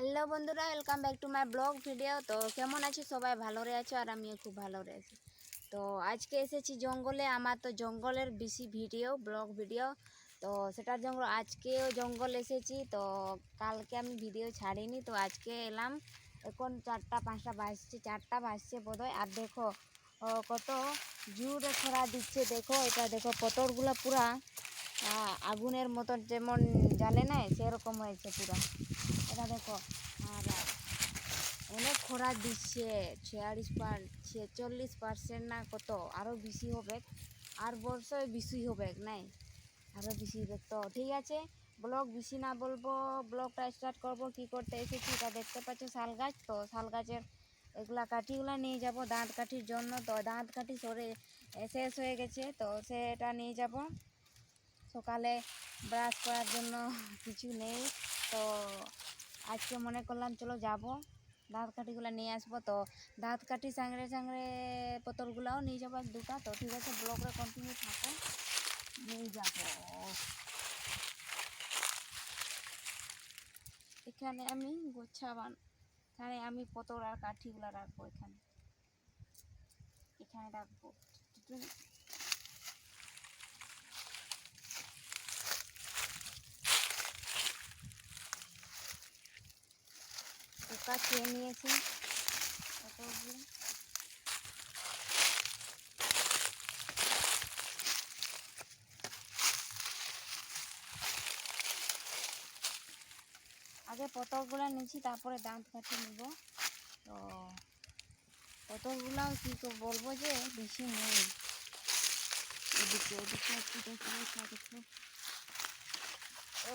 Hello বন্ধুরা welcome back to my blog video তো কেমন আছো? সবাই ভালো আছো আর আমিও খুব ভালো আছি। তো আজকে এসেছি জঙ্গলে, আমার তো জঙ্গলের বেশি ভিডিও ব্লগ ভিডিও তো সেটার জন্য আজকেও জঙ্গল এসেছি। তো কালকে আমি ভিডিও ছাড়িনি, তো আজকে এলাম। এখন চারটা, পাঁচটা বাজছে, চারটা বাজছে বোধহয়। আর দেখো কত জুড়ে খরা দিচ্ছে। দেখো, এটা দেখো, পতরগুলো পুরা আগুনের মতন যেমন জ্বালে না, সেরকম হয়েছে পুরা। এটা দেখো। আর অনেক খরা দিচ্ছে, ছিয়াল্লিশ পার, ছেচল্লিশ পার্সেন্ট না কত আরও বেশি হবে। আর বর্ষে বেশি হবে, নাই? আরও বেশি হবে। তো ঠিক আছে, ব্লগ বেশি না বলব। ব্লগটা স্টার্ট করব, কি করতে এসেছি এটা দেখতে পাচ্ছ শাল গাছ। তো শাল গাছের এগুলা কাঠিগুলো নিয়ে যাব দাঁত কাঠির জন্য। তো দাঁত কাঠি সরে, শেষ হয়ে গেছে, তো সেটা নিয়ে যাব। সকালে ব্রাশ করার জন্য কিছু নেই। তো আজকে মনে করলাম, চলো যাব। দাঁত কাঠিগুলো নিয়ে আসব। তো দাঁত কাঠি সাংরে সাংরে বোতলগুলোও নিয়ে যাব দুটা। তো ঠিক আছে ব্লগটা কন্টিনিউ থাকো। নিয়ে যাব। এখানে আমি গোছা বান এখানে আমি পতর আর কাঠিগুলো রাখব এখানে। এখানে রাখব। পোকা খেয়ে নিয়েছে। আগে পতরগুলো নিয়েছি, তারপরে দাঁত কাঠি নিব। তো পতরগুলাও কী বলব যে বেশি নেই। এদিকে এদিকে একটু দেখো এটা ও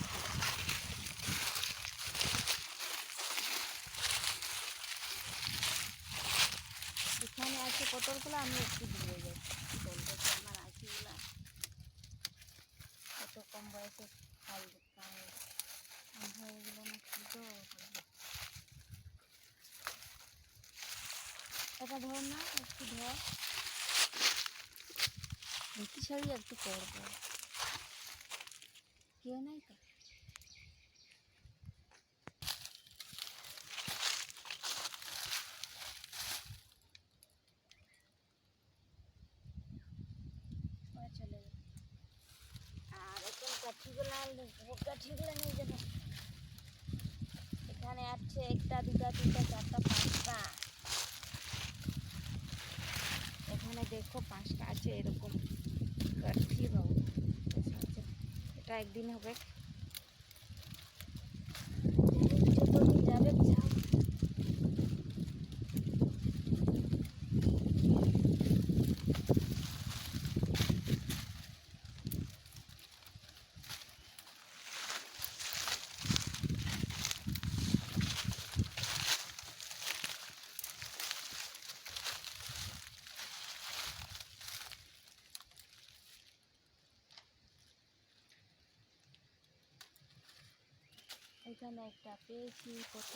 আছে পটলগুলো আমি একটু দিয়ে যাচ্ছি বলব আমার আখিগুলা কত কম বয়সে খাই হয়ে গেল না কি তো এটা ধর না, একটু ধর। ধুতি শাড়ি একটু করব কেউ নাই তো ওরা চলে গেল আর এখন কাঠিগুলো নিয়ে যাব এখানে আছে একটা, দুটা, তিনটা, চারটা, পাঁচটা। এখানে দেখো পাঁচটা আছে এরকম। কাঠি বাবু। এটা একদিন হবে। এখানে একটা পেয়েছি কত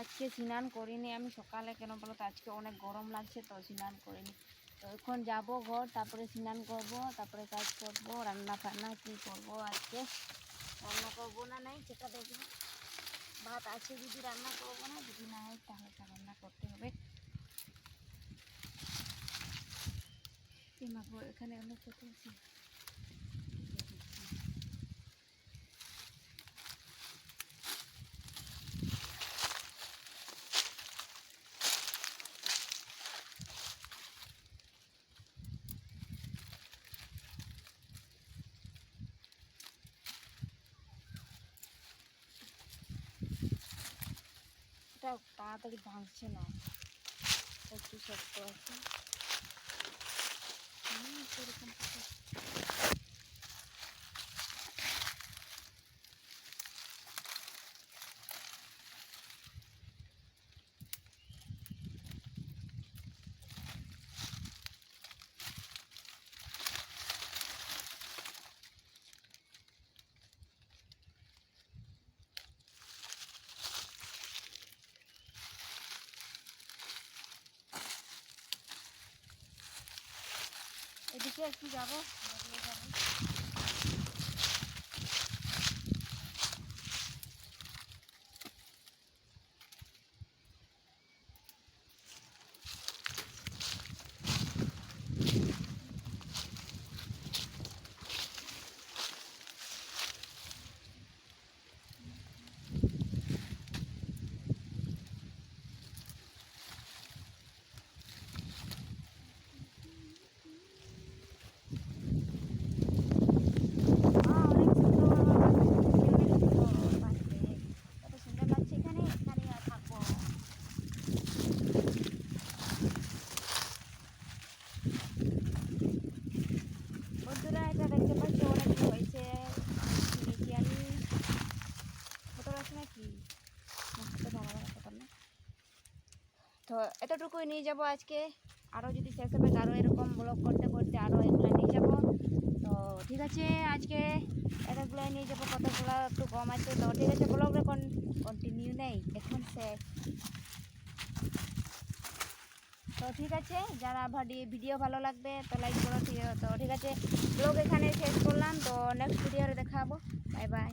আজকে স্নান করিনি আমি, সকালে কেন বলো তো? আজকে অনেক গরম লাগছে তো স্নান করিনি। তো এখন যাব ঘর, তারপরে স্নান করব, তারপরে কাজ করব, রান্না ফান্না কী করব আজকে? রান্না করব না নাই, সেটা দেখব। ভাত আছে যদি রান্না করব না, যদি না হয় তাহলে রান্না করতে হবে। মাগো এখানে অনেক কত আছে। তাড়াতাড়ি ভাঙছে না। একটু শক্ত আছে। мені перекомпостувати. একটু যাব যাব আহ, অনেক সুন্দর অনেক সুন্দর বাড়িতে কত সুন্দর লাগছে এখানে এখানে আর থাকব বন্ধুরা এটা দেখতে পাচ্ছি অনেক হয়েছে কিনেছি আমি কত আছে নাকি হাতে ধরা ধরা কত না তো এতটুকুই নিয়ে যাব আজকে। আরও যদি শেষ হবে আরও এরকম ব্লগ করতে করতে আরও এগুলো নিয়ে যাব। তো ঠিক আছে, আজকে এতগুলো নিয়ে যাব, কতগুলো একটু কম আছে। তো ঠিক আছে ব্লগটা কন্টিনিউ নেই, এখন শেষ। তো ঠিক আছে, যারা ভাডি- ভিডিও ভালো লাগবে, তো লাইক করো তো ঠিক আছে ব্লগ এখানে শেষ করলাম। তো নেক্সট ভিডিওতে দেখাবো। Bye bye